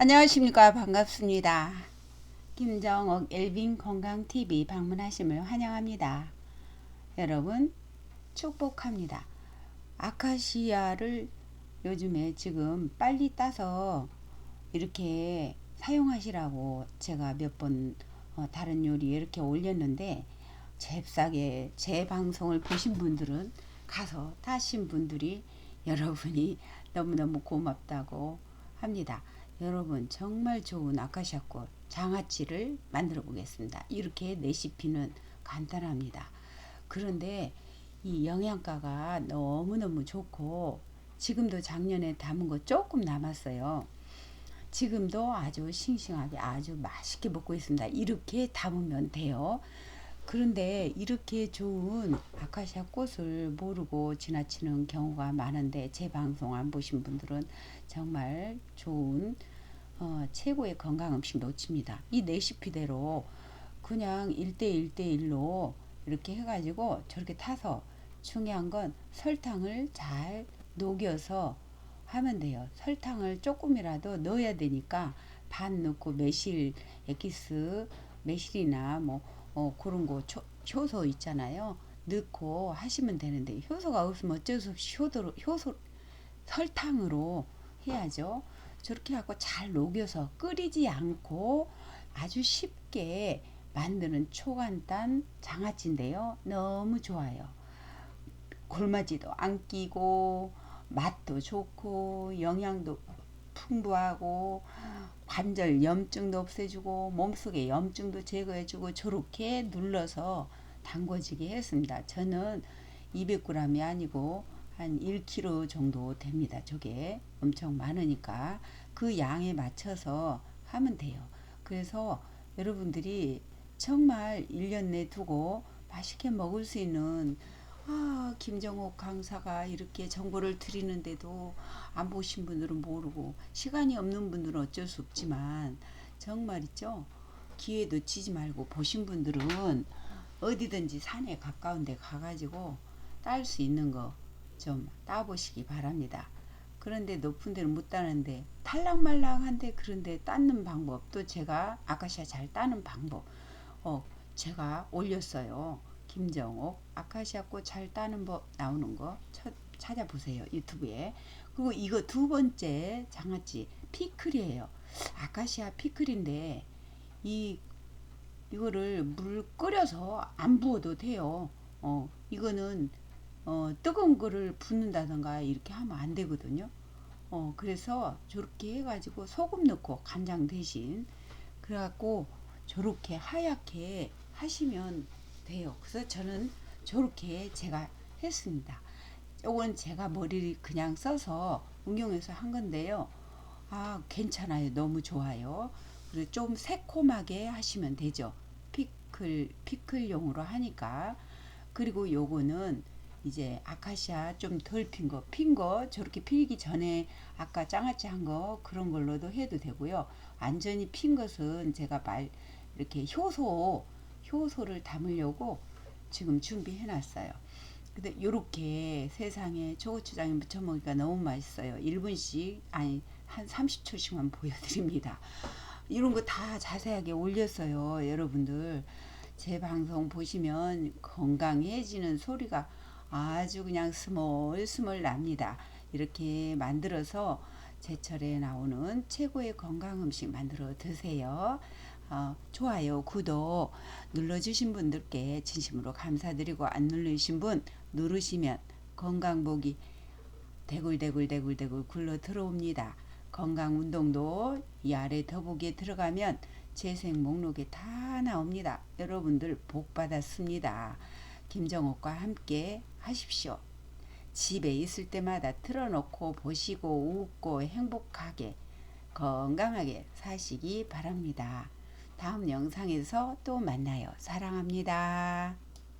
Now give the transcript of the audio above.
안녕하십니까 반갑습니다. 김정옥 엘빈 건강TV 방문하심을 환영합니다. 여러분 축복합니다. 아카시아를 요즘에 지금 빨리 따서 이렇게 사용하시라고 제가 몇번 어, 다른 요리 이렇게 올렸는데 잽싸게 제 방송을 보신 분들은 가서 타신 분들이 여러분이 너무너무 고맙다고 합니다. 여러분 정말 좋은 아카시아 꽃 장아찌를 만들어 보겠습니다. 이렇게 레시피는 간단합니다. 그런데 이 영양가가 너무너무 좋고 지금도 작년에 담은 거 조금 남았어요. 지금도 아주 싱싱하게 아주 맛있게 먹고 있습니다. 이렇게 담으면 돼요. 그런데 이렇게 좋은 아카시아 꽃을 모르고 지나치는 경우가 많은데 제 방송 안 보신 분들은 정말 좋은 어, 최고의 건강 음식 놓칩니다. 이 레시피대로 그냥 1대1대1로 이렇게 해가지고 저렇게 타서 중요한 건 설탕을 잘 녹여서 하면 돼요. 설탕을 조금이라도 넣어야 되니까 반 넣고 매실 엑기스 매실이나 뭐 어, 그런 거 초, 효소 있잖아요. 넣고 하시면 되는데 효소가 없으면 어쩔 수 없이 효도로, 효소 설탕으로 해야죠. 저렇게 하고 잘 녹여서 끓이지 않고 아주 쉽게 만드는 초간단 장아찌인데요. 너무 좋아요. 골마지도 안 끼고 맛도 좋고 영양도 풍부하고 관절 염증도 없애주고 몸속에 염증도 제거해주고 저렇게 눌러서 담궈지게 했습니다. 저는 200g이 아니고 한 1kg 정도 됩니다. 저게 엄청 많으니까 그 양에 맞춰서 하면 돼요. 그래서 여러분들이 정말 1년 내 두고 맛있게 먹을 수 있는 아, 김정옥 강사가 이렇게 정보를 드리는데도 안 보신 분들은 모르고 시간이 없는 분들은 어쩔 수 없지만 정말 있죠. 기회 놓치지 말고 보신 분들은 어디든지 산에 가까운 데 가가지고 딸 수 있는 거 좀 따보시기 바랍니다. 그런데 높은 데는 못 따는데 탈락말락한데 그런데 따는 방법 또 제가 아카시아 잘 따는 방법 어 제가 올렸어요. 김정옥 아카시아 꽃 잘 따는 법 나오는 거 쳐, 찾아보세요 유튜브에. 그리고 이거 두 번째 장아찌 피클이에요. 아카시아 피클인데 이 이거를 물 끓여서 안 부어도 돼요. 어 이거는 어 뜨거운 거를 붓는다던가 이렇게 하면 안 되거든요. 어 그래서 저렇게 해가지고 소금 넣고 간장 대신 그래갖고 저렇게 하얗게 하시면 돼요. 그래서 저는 저렇게 제가 했습니다. 요건 제가 머리를 그냥 써서 응용해서 한 건데요. 아, 괜찮아요. 너무 좋아요. 그리고 좀 새콤하게 하시면 되죠. 피클, 피클용으로 하니까. 그리고 요거는 이제 아카시아 좀 덜 핀 거, 핀 거 저렇게 필기 전에 아까 장아찌 한 거 그런 걸로도 해도 되고요. 완전히 핀 것은 제가 말 이렇게 효소 효소를 담으려고 지금 준비해 놨어요. 근데 요렇게 세상에 초고추장에 무쳐 먹으니까 너무 맛있어요. 1분씩 아니 한 30초씩만 보여드립니다. 이런 거 다 자세하게 올렸어요. 여러분들 제 방송 보시면 건강해지는 소리가 아주 그냥 스멀스멀 납니다. 이렇게 만들어서 제철에 나오는 최고의 건강 음식 만들어 드세요. 어, 좋아요, 구독 눌러주신 분들께 진심으로 감사드리고 안 누르신 분 누르시면 건강복이 대굴대굴대굴대굴 굴러 들어옵니다. 건강 운동도 이 아래 더보기에 들어가면 재생 목록에 다 나옵니다. 여러분들 복 받았습니다. 김정옥과 함께 하십시오. 집에 있을 때마다 틀어놓고 보시고 웃고 행복하게 건강하게 사시기 바랍니다. 다음 영상에서 또 만나요. 사랑합니다.